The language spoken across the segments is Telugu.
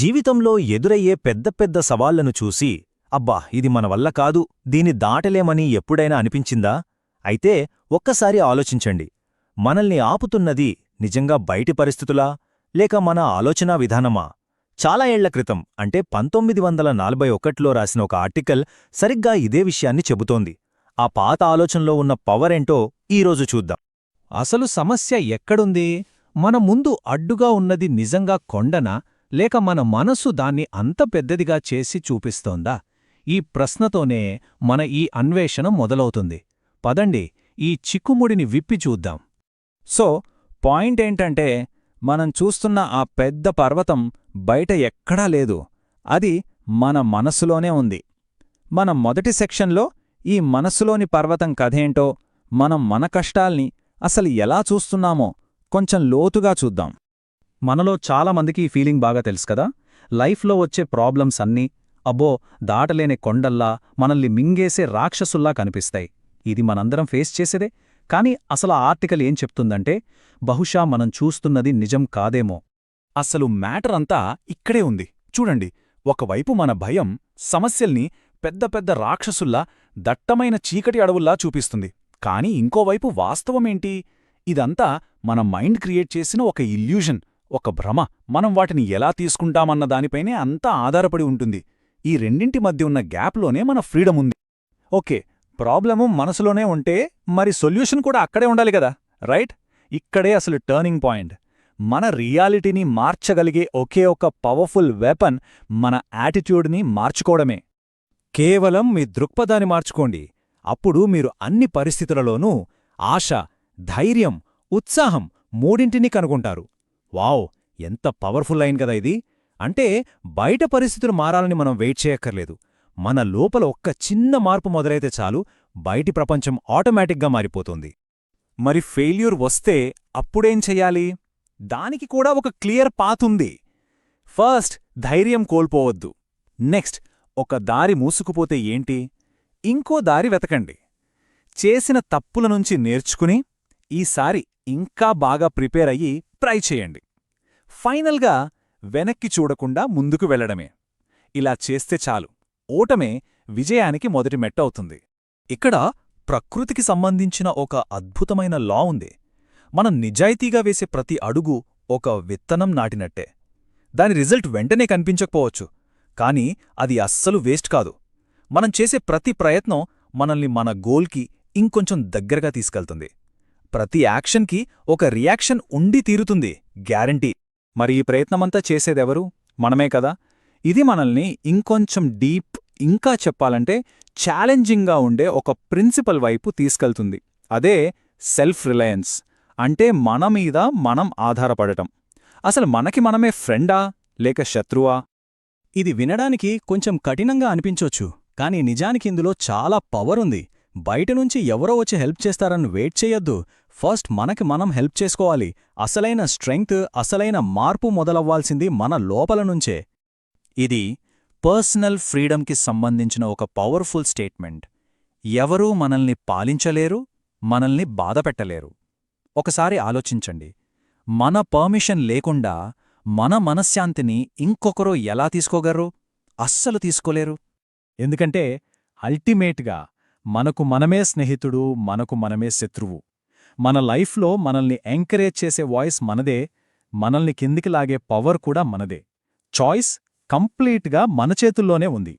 జీవితంలో ఎదురయ్యే పెద్ద పెద్ద సవాళ్ళను చూసి అబ్బా ఇది మన వల్ల కాదు దీని దాటలేమని ఎప్పుడైనా అనిపించిందా? అయితే ఒక్కసారి ఆలోచించండి. మనల్ని ఆపుతున్నది నిజంగా బయటి పరిస్థితులా? లేక మన ఆలోచనా విధానమా? చాలా ఏళ్ళ క్రితం అంటే పంతొమ్మిది వందల నలభై ఒకటిలో రాసిన ఒక ఆర్టికల్ సరిగ్గా ఇదే విషయాన్ని చెబుతోంది. ఆ పాత ఆలోచనలో ఉన్న పవరేంటో ఈరోజు చూద్దాం. అసలు సమస్య ఎక్కడుంది? మన ముందు అడ్డుగా ఉన్నది నిజంగా కొండనా? లేక మన మనసు దాన్ని అంత పెద్దదిగా చేసి చూపిస్తోందా? ఈ ప్రశ్నతోనే మన ఈ అన్వేషణ మొదలవుతుంది. పదండి ఈ చిక్కుముడిని విప్పి చూద్దాం. సో పాయింట్ ఏంటంటే మనం చూస్తున్న ఆ పెద్ద పర్వతం బయట ఎక్కడా లేదు. అది మన మనసులోనే ఉంది. మన మొదటి సెక్షన్లో ఈ మనసులోని పర్వతం కథేంటో మనం మన కష్టాల్ని అసలు ఎలా చూస్తున్నామో కొంచెం లోతుగా చూద్దాం. మనలో చాలామందికి ఈ ఫీలింగ్ బాగా తెలుసు కదా? లైఫ్లో వచ్చే ప్రాబ్లమ్స్ అన్నీ అబ్బో దాటలేని కొండల్లా మనల్ని మింగేసే రాక్షసుల్లా కనిపిస్తాయి. ఇది మనందరం ఫేస్ చేసేదే. కానీ అసలు ఆర్టికల్ ఏం చెప్తుందంటే బహుశా మనం చూస్తున్నది నిజం కాదేమో. అసలు మ్యాటర్ అంతా ఇక్కడే ఉంది. చూడండి ఒకవైపు మన భయం సమస్యల్ని పెద్ద పెద్ద రాక్షసుల్లా దట్టమైన చీకటి అడవుల్లా చూపిస్తుంది. కాని ఇంకోవైపు వాస్తవమేంటి? ఇదంతా మన మైండ్ క్రియేట్ చేసిన ఒక ఇల్యూషన్. ఒక భ్రమ. మనం వాటిని ఎలా తీసుకుంటామన్న దానిపైనే అంతా ఆధారపడి ఉంటుంది. ఈ రెండింటి మధ్య ఉన్న గ్యాప్లోనే మన ఫ్రీడమ్ ఉంది. ఓకే ప్రాబ్లము మనసులోనే ఉంటే మరి సొల్యూషన్ కూడా అక్కడే ఉండాలి కదా. రైట్? ఇక్కడే అసలు టర్నింగ్ పాయింట్. మన రియాలిటీని మార్చగలిగే ఒకే ఒక పవర్ఫుల్ వెపన్ మన యాటిట్యూడ్ని మార్చుకోవడమే. కేవలం మీ దృక్పథాన్ని మార్చుకోండి. అప్పుడు మీరు అన్ని పరిస్థితులలోనూ ఆశ ధైర్యం ఉత్సాహం మూడింటినీ కనుగొంటారు. వావ్ ఎంత పవర్ఫుల్ లైన్ కదా ఇది. అంటే బయట పరిస్థితులు మారాలని మనం వెయిట్ చేయక్కర్లేదు. మన లోపల ఒక్క చిన్న మార్పు మొదలైతే చాలు బయటి ప్రపంచం ఆటోమేటిక్గా మారిపోతుంది. మరి ఫెయిల్యూర్ వస్తే అప్పుడేం చెయ్యాలి? దానికి కూడా ఒక క్లియర్ పాత్ ఉంది. ఫస్ట్ ధైర్యం కోల్పోవద్దు. నెక్స్ట్ ఒక దారి మూసుకుపోతే ఏంటి? ఇంకో దారి వెతకండి. చేసిన తప్పుల నుంచి నేర్చుకుని ఈసారి ఇంకా బాగా ప్రిపేర్ అయ్యి ట్రై చేయండి. ఫైనల్గా వెనక్కి చూడకుండా ముందుకు వెళ్ళడమే ఇలా చేస్తే చాలు. ఓటమే విజయానికి మొదటి మెట్టవుతుంది ఇక్కడ ప్రకృతికి సంబంధించిన ఒక అద్భుతమైన లా ఉంది. మనం నిజాయితీగా వేసే ప్రతి అడుగు ఒక విత్తనం నాటినట్టే. దాని రిజల్ట్ వెంటనే కనిపించకపోవచ్చు. కాని అది అస్సలు వేస్ట్ కాదు. మనం చేసే ప్రతి ప్రయత్నం మనల్ని మన గోల్కి ఇంకొంచెం దగ్గరగా తీసుకెళ్తుంది. ప్రతి యాక్షన్కి ఒక రియాక్షన్ ఉండి తీరుతుంది. గ్యారంటీ. మరి ఈ ప్రయత్నమంతా చేసేదెవరు? మనమే కదా. ఇది మనల్ని ఇంకొంచెం డీప్ ఇంకా చెప్పాలంటే ఛాలెంజింగ్గా ఉండే ఒక ప్రిన్సిపల్ వైపు తీసుకెళ్తుంది. అదే సెల్ఫ్ రిలయన్స్ అంటే మన మీద మనం ఆధారపడటం. అసలు మనకి మనమే ఫ్రెండా? లేక శత్రువా? ఇది వినడానికి కొంచెం కఠినంగా అనిపించొచ్చు. కానీ నిజానికి ఇందులో చాలా పవర్ ఉంది. బయట నుంచి ఎవరో వచ్చి హెల్ప్ చేస్తారని వెయిట్ చేయొద్దు. ఫస్ట్ మనకి మనం హెల్ప్ చేసుకోవాలి. అసలైన స్ట్రెంగ్త్ అసలైన మార్పు మొదలవ్వాల్సింది మన లోపల నుంచే. ఇది పర్సనల్ ఫ్రీడమ్కి సంబంధించిన ఒక పవర్ఫుల్ స్టేట్మెంట్. ఎవరూ మనల్ని పాలించలేరు మనల్ని బాధపెట్టలేరు ఒకసారి ఆలోచించండి. మన పర్మిషన్ లేకుండా మన మనశ్శాంతిని ఇంకొకరు ఎలా తీసుకోగలరు అస్సలు తీసుకోలేరు. ఎందుకంటే అల్టిమేట్గా మనకు మనమే స్నేహితుడు మనకు మనమే శత్రువు. మన లైఫ్లో మనల్ని ఎంకరేజ్ చేసే వాయిస్ మనదే మనల్ని కిందికి లాగే పవర్ కూడా మనదే. చాయిస్ కంప్లీట్గా మన చేతుల్లోనే ఉంది.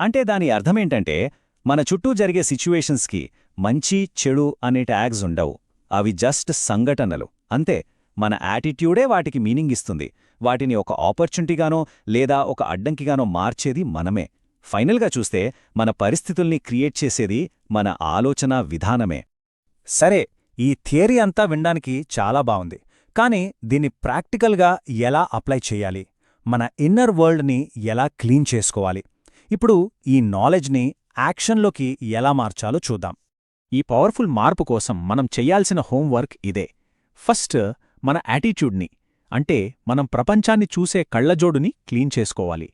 అంటే దాని అర్థమేంటంటే మన చుట్టూ జరిగే సిచ్యువేషన్స్కి మంచి చెడు అనే ట్యాగ్స్ ఉండవు. అవి జస్ట్ సంఘటనలు. అంతే మన యాటిట్యూడే వాటికి మీనింగ్ ఇస్తుంది. వాటిని ఒక ఆపర్చునిటీగానో లేదా ఒక అడ్డంకిగానో మార్చేది మనమే. ఫైనల్గా చూస్తే మన పరిస్థితుల్ని క్రియేట్ చేసేది మన ఆలోచన విధానమే. సరే ఈ థియరీ అంతా వినడానికి చాలా బావుంది. కానీ దీన్ని ప్రాక్టికల్గా ఎలా అప్లై చేయాలి? మన ఇన్నర్ వరల్డ్ని ఎలా క్లీన్ చేసుకోవాలి? ఇప్పుడు ఈ నాలెడ్జ్ని యాక్షన్లోకి ఎలా మార్చాలో చూద్దాం. ఈ పవర్ఫుల్ మార్పు కోసం మనం చెయ్యాల్సిన హోంవర్క్ ఇదే. ఫస్ట్ మన యాటిట్యూడ్ని అంటే మనం ప్రపంచాన్ని చూసే కళ్ళజోడుని క్లీన్ చేసుకోవాలి.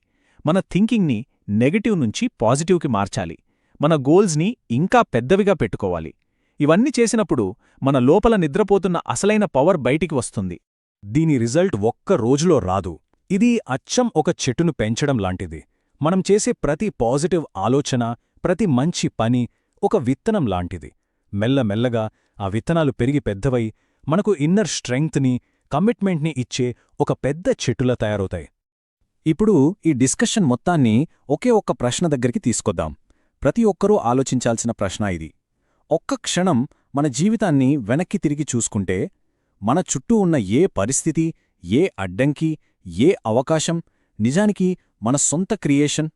మన థింకింగ్ని నెగటివ్ నుంచి పాజిటివ్కి మార్చాలి. మన గోల్స్ని ఇంకా పెద్దవిగా పెట్టుకోవాలి. ఇవన్నీ చేసినప్పుడు మన లోపల నిద్రపోతున్న అసలైన పవర్ బయటికి వస్తుంది. దీని రిజల్ట్ ఒక్క రోజులో రాదు. ఇది అచ్చం ఒక చెట్టును పెంచడం లాంటిది. మనం చేసే ప్రతి పాజిటివ్ ఆలోచన ప్రతి మంచి పని ఒక విత్తనం లాంటిది. మెల్లమెల్లగా ఆ విత్తనాలు పెరిగి పెద్దవై మనకు ఇన్నర్ స్ట్రెంగ్త్ని కమిట్మెంట్ని ఇచ్చే ఒక పెద్ద చెట్టులా తయారవుతాయి. ఇప్పుడు ఈ డిస్కషన్ మొత్తాన్ని ఒకే ఒక్క ప్రశ్న దగ్గరికి తీసుకొద్దాం. ప్రతి ఒక్కరూ ఆలోచించాల్సిన ప్రశ్న ఇది. ఒక్క క్షణం మన జీవితాన్ని వెనక్కి తిరిగి చూసుకుంటే మన చుట్టూ ఉన్న ఏ పరిస్థితి ఏ అడ్డంకి ఏ అవకాశం నిజానికి మన సొంత క్రియేషన్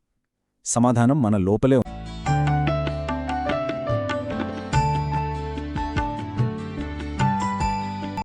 సమాధానం మన లోపలే ఉంది.